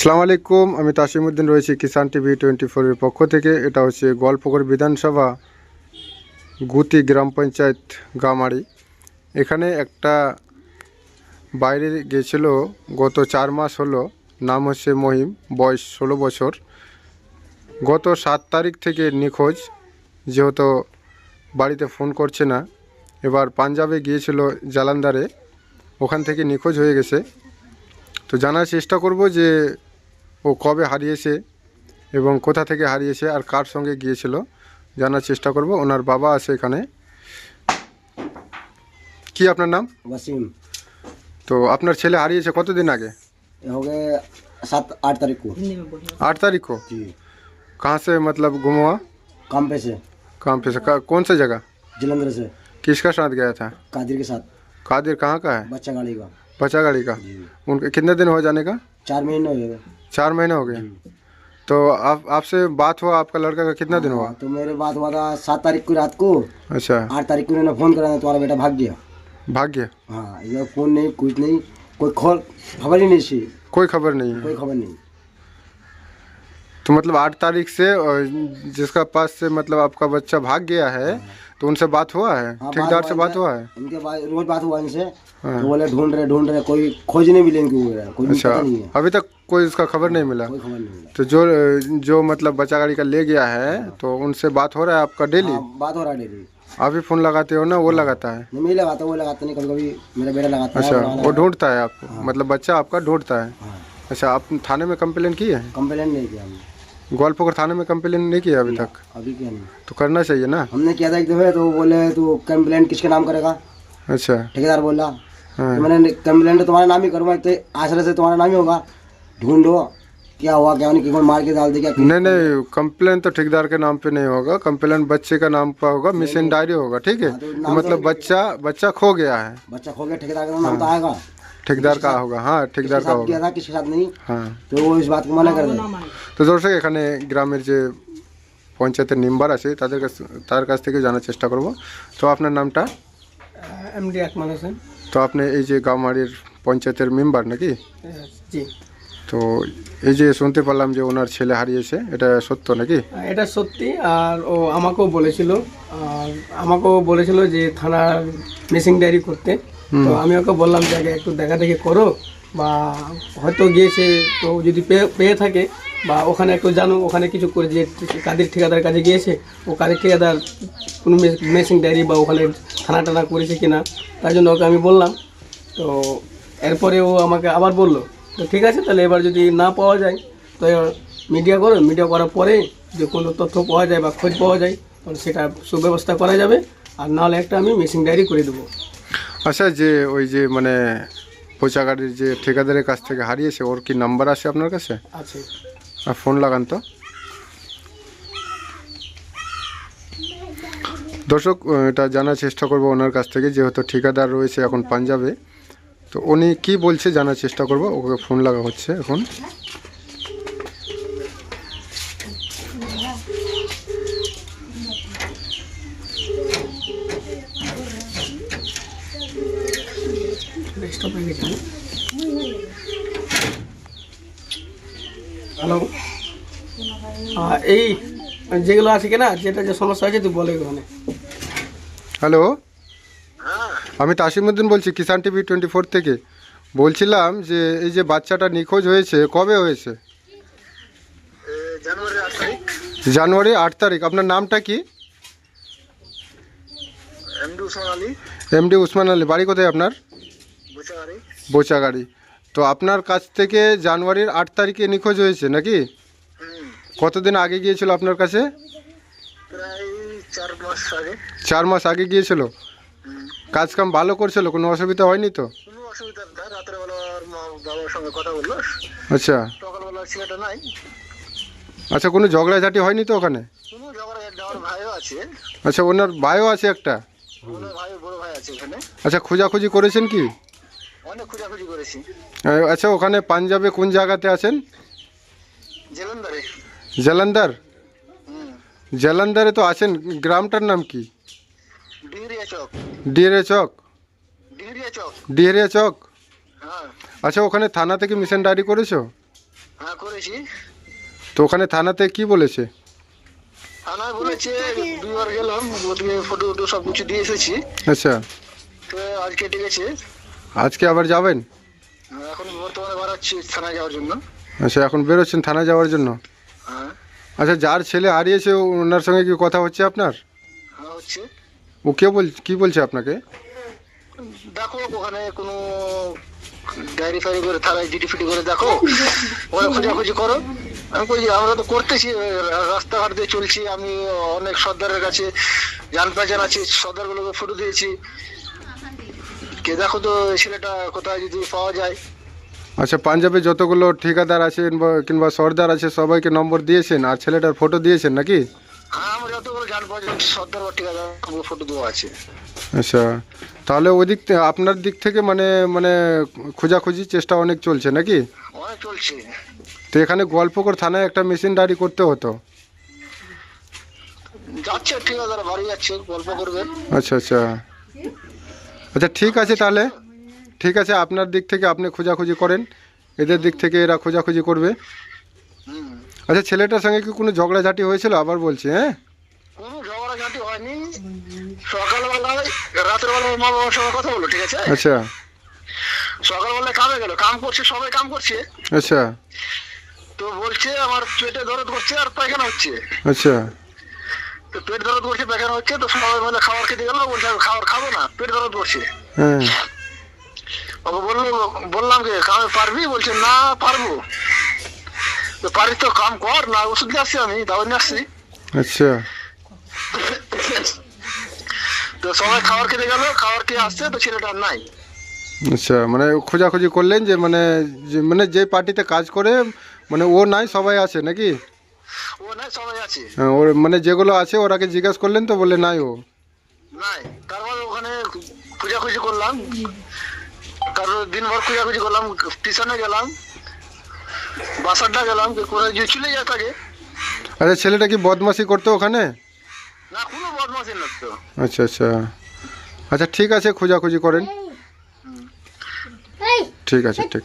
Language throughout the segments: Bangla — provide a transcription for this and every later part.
সালাম আলাইকুম, আমি তাসিমুদ্দিন রয়েছি কিষান টিভি টোয়েন্টি ফোরের পক্ষ থেকে। এটা হচ্ছে গোয়ালপুকুর বিধানসভা, গুতি গ্রাম পঞ্চায়েত, গামারি। এখানে একটা বাইরে গিয়েছিল গত চার মাস হলো, নাম হচ্ছে মহিম, বয়স ষোলো বছর। গত সাত তারিখ থেকে নিখোঁজ, যেহেতু বাড়িতে ফোন করছে না। এবার পাঞ্জাবে গিয়েছিল, জালান্দারে। ওখান থেকে নিখোঁজ হয়ে গেছে। তো জানার চেষ্টা করব যে ও কবে হারিয়েছে এবং কোথা থেকে হারিয়েছে আর কার সঙ্গে গিয়েছিল জানার চেষ্টা করব ওনার বাবা আছে এখানে কি আপনার নাম वसीम তো আপনার ছেলে হারিয়েছে কতদিন আগে ये हो गए सात आठ तारीख को आठ तारीख को जी कहाँ से मतलब गुम हुआ काम पे से कहाँ पे से का- कौन सा जगह जलंधर से किसका साथ गया था कादिर के साथ कादिर कहाँ का है बच्चा गाड़ी का बचा गाड़ी का? उनके कितने दिन हो जाने का? चार महीने हो गए। चार महीने हो गए। तो आप आपसे बात हुआ आपका लड़का का कितना दिन हुआ? तो मेरे बात हुआ था सात तारीख को रात को। अच्छा। आठ तारीख को उन्होंने फ़ोन करा था, तुम्हारा बेटा भाग गया। भाग गया हाँ ये फ़ोन नहीं कुछ नहीं कोई खबर ही नहीं थी। कोई खबर नहीं कोई खबर नहीं। तो मतलब आठ तारीख से जिसका पास से मतलब आपका बच्चा भाग गया है तो उनसे बात हुआ है? हाँ, ठेकेदार से बात हुआ है? उनके बाद रोज बात हुआ इनसे हाँ। तो बोले ढूंढ रहे ढूंढ रहे कोई खोज नहीं मिले इनकी कोई अच्छा नहीं है। अभी तक कोई इसका खबर नहीं मिला? कोई खबर नहीं मिला। तो जो जो मतलब बच्चा गाड़ी का ले गया है तो उनसे बात हो रहा है आपका डेली? हाँ, बात हो रहा है डेली। आप ही फ़ोन लगाते हो ना वो लगाता है? नहीं लगाता वो लगाता नहीं कभी कभी मेरा बेटा लगाता है अच्छा वो ढूंढता है आपको? मतलब बच्चा आपका ढूंढता है है। हाँ। अच्छा आप थाने में कंप्लेन की है? कंप्लेन नहीं किया हमने। ग्वालपोखर थाने में कंप्लेन नहीं किया अभी तक? अभी क्या नहीं। तो करना चाहिए ना? हमने किया था एक दफे तो बोले तू कंप्लेन किसके नाम करेगा? अच्छा। ठेकेदार बोला। हाँ। तो मैंने कंप्लेन तो तुम्हारा नाम ही करूँगा तो आश्रय से तुम्हारा नाम ही होगा। ढूंढो क्या हुआ क्या नहीं मार के डाल दिया नहीं नहीं। कंप्लेन तो ठेकेदार के नाम पे नहीं होगा कंप्लेन बच्चे का नाम पर होगा मिसिंग डायरी होगा ठीक है? हाँ, तो मतलब तो- बच्चा बच्चा खो गया है। बच्चा खो गया ठेकेदार का नाम तो आएगा। ठेकेदार का होगा हाँ किसके ठेकेदार का साथ होगा किया था किसके साथ नहीं হ্যাঁ तो वो इस बात को मना कर दे তো দর্শক এখানে গ্রামের যে পঞ্চায়েতের মেম্বার আছে তাদের কাছ তার কাছ থেকে জানার চেষ্টা করব তো আপনার নামটা এমডি আকমাল হোসেন তো আপনি এই যে গাঁওমারির পঞ্চায়েতের মেম্বার নাকি জি তো এই যে শুনতে পারলাম যে ওনার ছেলে হারিয়েছে এটা সত্য নাকি এটা সত্যি আর ও আমাকেও বলেছিল আর আমাকেও বলেছিল যে থানার মিসিং ডায়েরি করতে তো আমি ওকে বললাম যে আগে একটু দেখা দেখি করো বা হয়তো গিয়েছে তো যদি পেয়ে পেয়ে থাকে বা ওখানে একটু জানো ওখানে কিছু করে যে কাদের ঠিকাদার কাছে গিয়েছে ও কাদের ঠিকাদার কোনো মেশিন ডায়েরি বা ওখানে থানা টানা করেছে কিনা তাই জন্য ওকে আমি বললাম। তো এরপরে ও আমাকে আবার বলল তো ঠিক আছে তাহলে এবার যদি না পাওয়া যায় তো মিডিয়া করো। মিডিয়া করার পরে যে কোনো তথ্য পাওয়া যায় বা খোঁজ পাওয়া যায় তখন সেটা সুব্যবস্থা করা যাবে। আর নাহলে একটা আমি মেশিন ডায়েরি করে দেবো। আচ্ছা যে ওই যে মানে পোচা গাড়ির যে ঠিকাদারের কাছ থেকে হারিয়েছে ওর কি নাম্বার আছে আপনার কাছে? আছে। আর ফোন লাগান তো। দর্শক এটা জানার চেষ্টা করব ওনার কাছ থেকে যেহেতু ঠিকাদার রয়েছে এখন পাঞ্জাবে। তো উনি কি বলছে জানার চেষ্টা করব? ওকে ফোন লাগা হচ্ছে এখন স্টপ হয়ে গেছে হ্যালো? এই যেগুলো আছে কিনা যেটা যে সমস্যা হয়েছে তুই বলে ওখানে হ্যালো? আমি তাসিমুদ্দিন বলছি কিষান টিভি টোয়েন্টি ফোর থেকে। বলছিলাম যে এই যে বাচ্চাটা নিখোঁজ হয়েছে কবে হয়েছে? জানুয়ারি আট তারিখ। আপনার নামটা কি? এমডি উসমান আলী। উসমান আলী। বাড়ি কোথায় আপনার? বোচাগাড়ি। তো আপনার কাছ থেকে জানুয়ারির আট তারিখে নিখোঁজ হয়েছে নাকি? কতদিন আগে গিয়েছিল আপনার কাছে? চার মাস আগে গিয়েছিল। কাজ কাম ভালো করছিল? কোনো অসুবিধা হয়নি তো? আচ্ছা। নাই আচ্ছা কোনো ঝগড়াঝাটি হয়নি তো ওখানে? আচ্ছা ওনার ভাইও আছে একটা? আচ্ছা খোঁজাখুঁজি করেছেন কি? অনেক খোঁজাখুঁজি করেছি। আচ্ছা ওখানে পাঞ্জাবে কোন জায়গাতে আছেন? জেলন্দারে। জালান্দার? তো আছেন গ্রামটার নাম কি? ডিহরিয়া চক। চক? ডিহরিয়া চক। ডিএরিয়া চক? হ্যাঁ। আচ্ছা ওখানে থানা থেকে মিশন ডায়েরি করেছ? হ্যাঁ করেছি। তো ওখানে থানাতে কি বলেছে? থানায় বলেছে দুইবার গেলাম ফটো টটো সব কিছু দিয়ে এসেছি। আচ্ছা। তো আজকে ডেকেছে। আজকে আবার যাবেন? এখন বর্তমানে বাড়াচ্ছি থানায় যাওয়ার জন্য। আচ্ছা এখন বেরোচ্ছেন থানা যাওয়ার জন্য? হ্যাঁ। আচ্ছা যার ছেলে হারিয়েছে ওনার সঙ্গে কি কথা হচ্ছে আপনার? হ্যাঁ হচ্ছে। ও কে বল কি বলছে আপনাকে? দেখো ওখানে কোনো ডায়েরি ফাইরি করে থানায় জিডি ফিটি করে দেখো। ওরা খোঁজাখুঁজি করো। আমি বলছি আমরা তো করতেছি রাস্তাঘাট দিয়ে চলছি। আমি অনেক সর্দারের কাছে জান পেঁচান আছে সর্দারগুলোকে ফটো দিয়েছি। কে দেখো তো ছেলেটা কোথায় যদি পাওয়া যায়। আচ্ছা পাঞ্জাবে যতগুলো ঠিকাদার আছেন বা কিংবা সর্দার আছে সবাইকে নম্বর দিয়েছেন আর ছেলেটার ফটো দিয়েছেন নাকি? হ্যাঁ আমার যতগুলো জান পেঁচান সর্দার বা ঠিকাদার ফটো দেওয়া আছে। আচ্ছা তাহলে ওই দিক থেকে আপনার দিক থেকে মানে মানে খোঁজাখুঁজি চেষ্টা অনেক চলছে নাকি? অনেক চলছে। তো এখানে গল্পকর থানায় একটা মেশিন ডায়েরি করতে হতো। যাচ্ছে ঠিকাদার বাড়ি যাচ্ছে গল্প করবেন আচ্ছা আচ্ছা। আচ্ছা ঠিক আছে তাহলে। ঠিক আছে আপনার দিক থেকে আপনি খোঁজাখুঁজি করেন। এদের দিক থেকে এরা খোঁজাখুঁজি করবে। আচ্ছা ছেলেটার সঙ্গে কি কোনো ঝগড়াঝাটি হয়েছিল? আবার বলছি হ্যাঁ? কোনো হয়নি। সকালবেলায় রাতের মা বাবার সঙ্গে কথা বলো ঠিক আছে? আচ্ছা। সকালবেলায় কামে গেল কাম করছে সবাই কাম করছে। আচ্ছা। তো বলছে আমার পেটে দরদ করছে আর পায়খানা হচ্ছে। আচ্ছা। তো পেট দরদ করছে পায়খানা হচ্ছে তো সবাই মিলে খাবার খেতে গেল বলছে আমি খাবার খাব না পেট দরদ করছে ওকে বলল বললাম কি কামে পারবি? বলছে না পারব। তো পারিস তো কাম কর না ওষুধ নিয়ে আসছি আমি দাওয়াত নিয়ে আসছি। আচ্ছা। তো সবাই খাবার খেতে গেল খাবার খেয়ে আসছে তো ছেলেটা নাই। আচ্ছা মানে খোঁজাখুঁজি করলেন যে মানে যে মানে যে পার্টিতে কাজ করে মানে ও নাই সবাই আছে নাকি? ও নাই সবাই আছে। হ্যাঁ ওর মানে যেগুলো আছে ওরাকে জিজ্ঞেস করলেন তো বলে নাই ও। নাই তারপর ওখানে খোঁজাখুঁজি করলাম। তারপর দিনভর খোঁজাখুঁজি করলাম টিউশনে গেলাম বাসারটা গেলাম কোথায় যে চলে যায় তাকে। আচ্ছা ছেলেটা কি বদমাশি করতো ওখানে? না কোনো বদমাশি না আচ্ছা আচ্ছা। আচ্ছা ঠিক আছে খোঁজাখুঁজি করেন। ঠিক আছে ঠিক।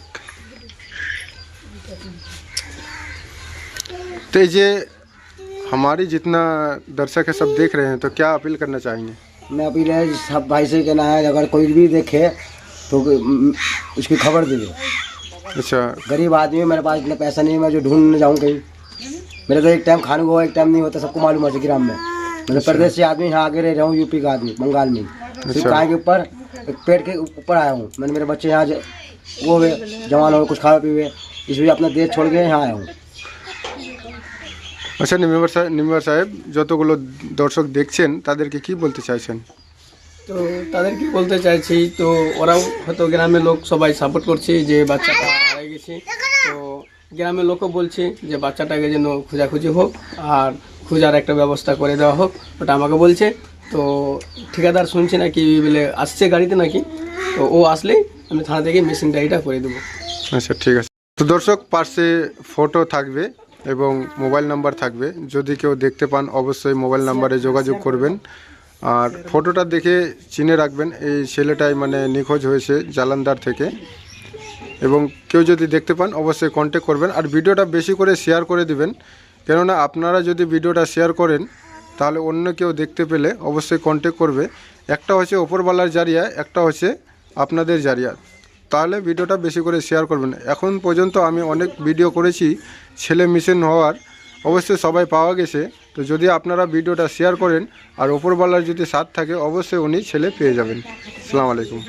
तो ये हमारी जितना दर्शक है सब देख रहे हैं तो क्या अपील करना चाहेंगे? मैं अपील है सब भाई से कहना है अगर कोई भी देखे तो उसकी खबर दीजिए। अच्छा। गरीब आदमी है मेरे पास इतना पैसा नहीं है मैं जो ढूँढने जाऊँ कहीं। मेरे तो एक टाइम खाने को एक टाइम नहीं होता सबको मालूम है ग्राम में। मतलब प्रदेश से आदमी यहाँ आगे रह रहा हूँ यूपी का आदमी बंगाल में। सिर्फ़ अच्छा। गाय के ऊपर एक पेड़ के ऊपर आया हूँ। मैंने मेरे बच्चे यहाँ वो हुए जवान हो कुछ खाए पीए इसलिए अपना देश छोड़ के यहाँ आया हूँ। আচ্ছা নিমেম্বার সাহেব নিমেম্বার সাহেব যতগুলো দর্শক দেখছেন তাদেরকে কি বলতে চাইছেন? তো তাদেরকে বলতে চাইছি তো ওরাও হয়তো গ্রামের লোক সবাই সাপোর্ট করছে যে বাচ্চাটা হারিয়ে গেছে। তো গ্রামের লোকও বলছে যে বাচ্চাটাকে যেন খোঁজাখুঁজি হোক আর খোঁজার একটা ব্যবস্থা করে দেওয়া হোক ওটা আমাকে বলছে। তো ঠিকাদার শুনছি নাকি বলে আসছে গাড়িতে নাকি? তো ও আসলেই আমি থানা থেকে মেশিন ডায়েরিটা করে দেবো। আচ্ছা ঠিক আছে। তো দর্শক পাশে ফটো থাকবে। এবং মোবাইল নাম্বার থাকবে। যদি কেউ দেখতে পান, অবশ্যই মোবাইল নাম্বারে যোগাযোগ করবেন। আর ফটোটা দেখে চিনে রাখবেন, এই ছেলেটাই মানে নিখোঁজ হয়েছে জালান্দার থেকে। এবং কেউ যদি দেখতে পান, অবশ্যই কন্ট্যাক্ট করবেন। আর ভিডিওটা বেশি করে শেয়ার করে দিবেন। কেননা আপনারা যদি ভিডিওটা শেয়ার করেন, তাহলে অন্য কেউ দেখতে পেলে অবশ্যই কন্ট্যাক্ট করবে। একটা হচ্ছে ওপরওয়ালার জারিয়া, একটা হচ্ছে আপনাদের জারিয়া। তাহলে ভিডিওটা বেশি করে শেয়ার করবেন। এখন পর্যন্ত আমি অনেক ভিডিও করেছি, ছেলে মিশন হওয়ার। অবশ্যই সবাই পাওয়া গেছে। তো যদি আপনারা ভিডিওটা শেয়ার করেন, আর ওপরওয়ালার যদি সাথ থাকে, অবশ্যই উনি ছেলে পেয়ে যাবেন। আসসালামু আলাইকুম।